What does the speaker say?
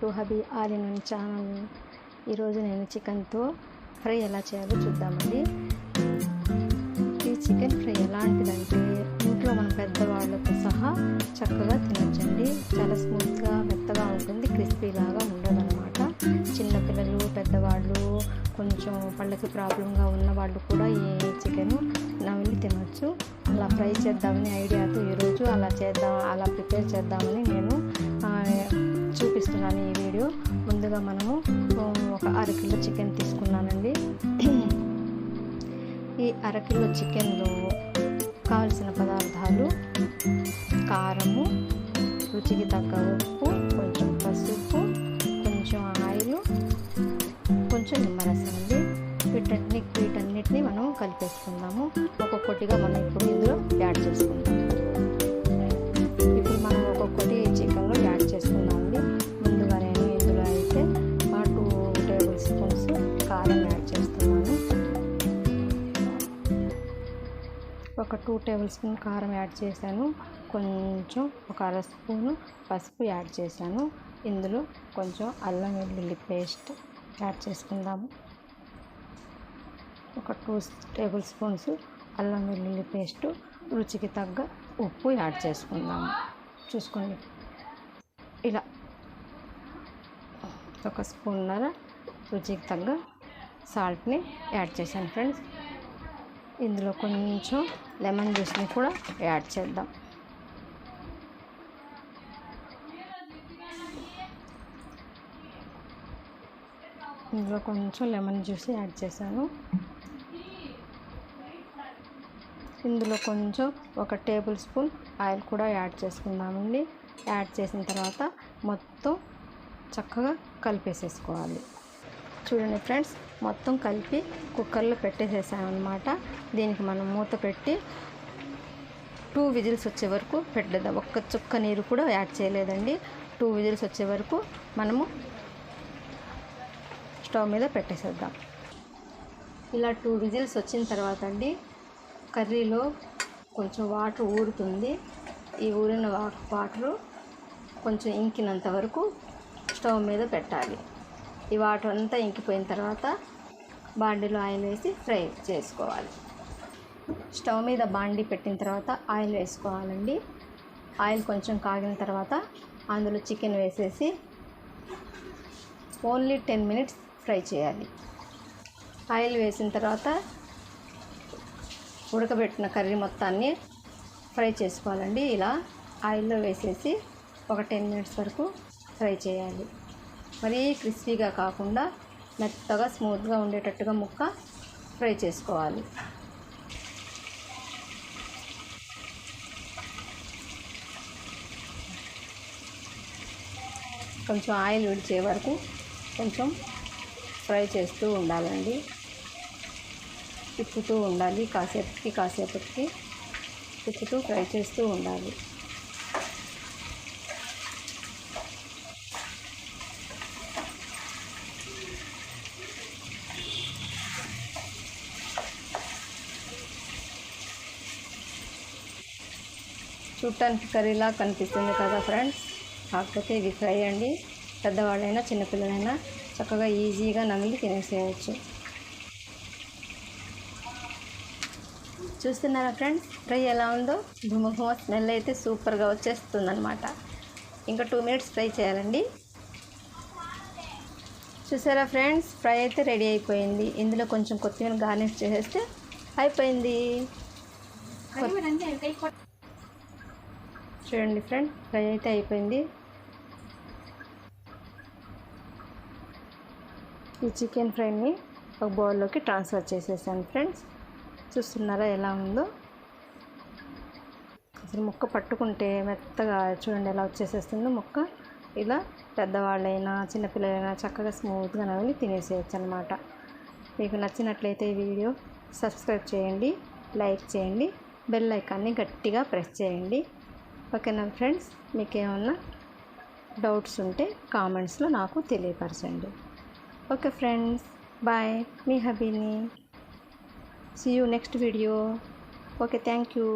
To hubby all in one channel ఈరోజు నేను చికెన్తో ఫ్రై ఎలా చేయాలో చూద్దామండి. ఈ చికెన్ ఫ్రై ఎలాంటిదంటే ఇంట్లో మన పెద్దవాళ్ళతో సహా చక్కగా తినొచ్చండి. చాలా స్మూత్గా మెత్తగా ఉంటుంది క్రిస్పీ లాగా ఉండదన్నమాట చిన్నపిల్లలు పెద్దవాళ్ళు కొంచెం పళ్ళకి ప్రాబ్లంగా ఉన్న వాళ్ళు కూడా ఈ చికెన్ నవ్వి తినొచ్చు. అలా ఫ్రై చేద్దామని ఐడియాతో ఈరోజు అలా చేద్దాం అలా ప్రిపేర్ చేద్దామని నేను చూపిస్తున్నాను ఈ వీడియో. ముందుగా మనము ఒక అరకిలో చికెన్ తీసుకున్నానండి. ఈ అరకిలో చికెన్లో కావలసిన పదార్థాలు కారము రుచికి తగ్గ ఉప్పు కొంచెం పసుపు కొంచెం ఆయిల్ కొంచెం నిమ్మరసం అండి. వీటన్ని వీటన్నిటిని మనం కలిపేసుకుందాము. ఒక్కొక్కటిగా మనం ఇప్పుడు ఇందులో యాడ్ చేసుకుందాం. ఒక టూ టేబుల్ స్పూన్ కారం యాడ్ చేశాను. కొంచెం ఒక అర స్పూను పసుపు యాడ్ చేశాను. ఇందులో కొంచెం అల్లం వెల్లుల్లి పేస్ట్ యాడ్ చేసుకుందాము. ఒక టూ టేబుల్ స్పూన్స్ అల్లం వెల్లుల్లి పేస్ట్ రుచికి తగ్గ ఉప్పు యాడ్ చేసుకుందాము. చూసుకోండి. ఇలా ఒక స్పూన్నర రుచికి తగ్గ సాల్ట్ని యాడ్ చేశాను ఫ్రెండ్స్. ఇందులో కొంచెం లెమన్ జ్యూస్ని కూడా యాడ్ చేద్దాం. ఇందులో కొంచెం లెమన్ జ్యూస్ యాడ్ చేశాను. ఇందులో కొంచెం ఒక టేబుల్ స్పూన్ ఆయిల్ కూడా యాడ్ చేసుకుందామండి. యాడ్ చేసిన తర్వాత మొత్తం చక్కగా కలిపేసేసుకోవాలి. చూడండి ఫ్రెండ్స్ మొత్తం కలిపి కుక్కర్లో పెట్టేసేసాను అనమాట దీనికి మనం మూత పెట్టి టూ విజిల్స్ వచ్చే వరకు పెట్టేద్దాం. ఒక్క చుక్క నీరు కూడా యాడ్ చేయలేదండి. టూ విజిల్స్ వచ్చే వరకు మనము స్టవ్ మీద పెట్టేసేద్దాం. ఇలా టూ విజిల్స్ వచ్చిన తర్వాత అండి కర్రీలో కొంచెం వాటర్ ఊరుతుంది. ఈ ఊరిన వాటర్ వాటరు కొంచెం ఇంకినంత వరకు స్టవ్ మీద పెట్టాలి. ఈ వాటర్ అంతా ఇంకిపోయిన తర్వాత బాండీలో ఆయిల్ వేసి ఫ్రై చేసుకోవాలి. స్టవ్ మీద బాండీ పెట్టిన తర్వాత ఆయిల్ వేసుకోవాలండి. ఆయిల్ కొంచెం కాగిన తర్వాత అందులో చికెన్ వేసేసి ఓన్లీ టెన్ మినిట్స్ ఫ్రై చేయాలి. ఆయిల్ వేసిన తర్వాత ఉడకబెట్టిన కర్రీ మొత్తాన్ని ఫ్రై చేసుకోవాలండి. ఇలా ఆయిల్లో వేసేసి ఒక టెన్ మినిట్స్ వరకు ఫ్రై చేయాలి. మరీ క్రిస్పీగా కాకుండా మెత్తగా స్మూత్గా ఉండేటట్టుగా ముక్క ఫ్రై చేసుకోవాలి. కొంచెం ఆయిల్ విడిచే వరకు కొంచెం ఫ్రై చేస్తూ ఉండాలండి. తిప్పుతూ ఉండాలి కాసేపటికి కాసేపటికి తిప్పుతూ ఫ్రై చేస్తూ ఉండాలి. చూడటానికి కర్రీలా కనిపిస్తుంది కదా ఫ్రెండ్స్. కాకపోతే ఇది ఫ్రై అండి. పెద్దవాళ్ళైనా చిన్నపిల్లలైనా చక్కగా ఈజీగా నమిలి తినేసేయచ్చు. చూస్తున్నారా ఫ్రెండ్స్? ఫ్రై ఎలా ఉందో? ఘుమఘుమ స్మెల్ అయితే సూపర్గా వచ్చేస్తుంది అనమాట ఇంకా టూ మినిట్స్ ఫ్రై చేయాలండి. చూసారా ఫ్రెండ్స్? ఫ్రై అయితే రెడీ అయిపోయింది. ఇందులో కొంచెం కొత్తిమీర గార్నిష్ చేసేస్తే అయిపోయింది. చూడండి ఫ్రెండ్ ఫ్రై అయితే అయిపోయింది. ఈ చికెన్ ఫ్రైని ఒక బౌల్లోకి ట్రాన్స్ఫర్ చేసేసాను ఫ్రెండ్స్. చూస్తున్నారా ఎలా ఉందో? అసలు ముక్క పట్టుకుంటే మెత్తగా చూడండి ఎలా వచ్చేసేస్తుందో ముక్క. ఇలా పెద్దవాళ్ళైనా చిన్నపిల్లలైనా చక్కగా స్మూత్గా నవ్వి తినేసేయచ్చు అనమాట మీకు నచ్చినట్లయితే ఈ వీడియో సబ్స్క్రైబ్ చేయండి లైక్ చేయండి బెల్ ఐకాన్ని గట్టిగా ప్రెస్ చేయండి. ఓకేనా ఫ్రెండ్స్ మీకు ఏమన్నా డౌట్స్ ఉంటే కామెంట్స్లో నాకు తెలియపరచండి. Okay friends bye. Me హబీని. See you next video okay thank you